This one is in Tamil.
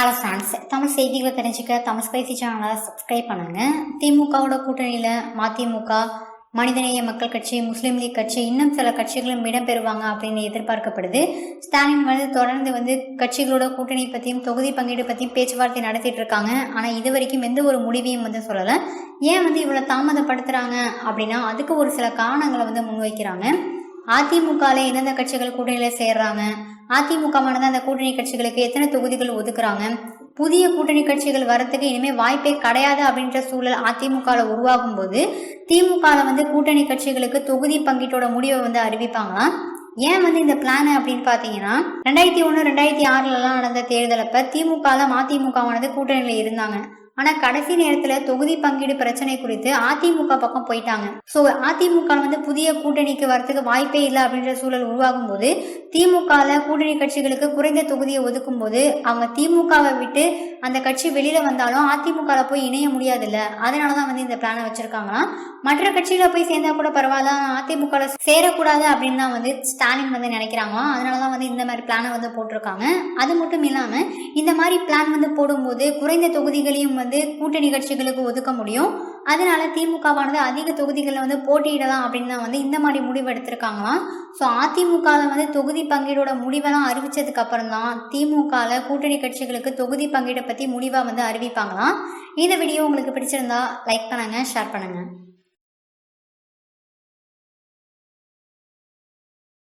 ஹலோ ஃப்ரெண்ட்ஸ் தமிழ் செய்திகளை தெரிஞ்சுக்க தமிழ் ஸ்பைசி சேனலை சப்ஸ்கிரைப் பண்ணுங்க. திமுகவோட கூட்டணியில் மதிமுக மனிதநேய மக்கள் கட்சி முஸ்லீம் லீக் கட்சி இன்னும் சில கட்சிகளும் இடம்பெறுவாங்க அப்படின்னு எதிர்பார்க்கப்படுது. ஸ்டாலின் வந்து தொடர்ந்து வந்து கட்சிகளோட கூட்டணி பற்றியும் தொகுதி பங்கீடு பற்றியும் பேச்சுவார்த்தை நடத்திட்டு இருக்காங்க. ஆனால் இது வரைக்கும் எந்த ஒரு முடிவையும் வந்து சொல்லலை. ஏன் வந்து இவ்வளோ தாமதப்படுத்துகிறாங்க அப்படின்னா அதுக்கு ஒரு சில காரணங்களை வந்து முன்வைக்கிறாங்க. அதிமுகவில் எந்தெந்த கட்சிகள் கூட்டணியில் சேர்றாங்க? அதிமுகவானது அந்த கூட்டணி கட்சிகளுக்கு எத்தனை தொகுதிகள் ஒதுக்குறாங்க? புதிய கூட்டணி கட்சிகள் வரத்துக்கு இனிமேல் வாய்ப்பே கிடையாது அப்படின்ற சூழல் அதிமுகவில் உருவாகும் போது திமுகவில் வந்து கூட்டணி கட்சிகளுக்கு தொகுதி பங்கீட்டோட முடிவை வந்து அறிவிப்பாங்களாம் ஏன் வந்து இந்த பிளான் அப்படின்னு பார்த்தீங்கன்னா ரெண்டாயிரத்தி ஒன்று ரெண்டாயிரத்தி ஆறுலலாம் நடந்த தேர்தலப்ப திமுகவில் அதிமுகவானது கூட்டணியில் இருந்தாங்க. ஆனா கடைசி நேரத்துல தொகுதி பங்கீடு பிரச்சனை குறித்து அதிமுக பக்கம் போயிட்டாங்க. ஸோ அதிமுக வந்து புதிய கூட்டணிக்கு வரத்துக்கு வாய்ப்பே இல்லை அப்படின்ற சூழல் உருவாகும் போது திமுகல கூட்டணி கட்சிகளுக்கு குறைந்த தொகுதியை ஒதுக்கும் போது அவங்க திமுகவை விட்டு அந்த கட்சி வெளியில வந்தாலும் அதிமுகவில் போய் இணைய முடியாதுல்ல. அதனாலதான் வந்து இந்த பிளானை வச்சிருக்காங்களாம். மற்ற கட்சியில போய் சேர்ந்தா கூட பரவாயில்ல அதிமுக சேரக்கூடாது அப்படின்னு தான் வந்து ஸ்டாலின் வந்து நினைக்கிறாங்களாம். அதனாலதான் வந்து இந்த மாதிரி பிளானை வந்து போட்டிருக்காங்க. அது மட்டும் இல்லாம இந்த மாதிரி பிளான் வந்து போடும்போது குறைந்த தொகுதிகளையும் வந்து கூட்டணி கட்சிகளுக்கு ஒதுக்க முடியும். அதனால திமுகவானது அதிக தொகுதிகளில் வந்து போட்டியிடலாம் அப்படின்னு தான் வந்து இந்த மாதிரி முடிவு எடுத்திருக்காங்களாம். ஸோ அதிமுகவில் வந்து தொகுதி பங்கீடோட முடிவெல்லாம் அறிவிச்சதுக்கு அப்புறம் தான் திமுகவில் கூட்டணி கட்சிகளுக்கு தொகுதி பங்கீடை பற்றி முடிவாக வந்து அறிவிப்பாங்களாம். இந்த வீடியோ உங்களுக்கு பிடிச்சிருந்தா லைக் பண்ணுங்கள் ஷேர் பண்ணுங்கள்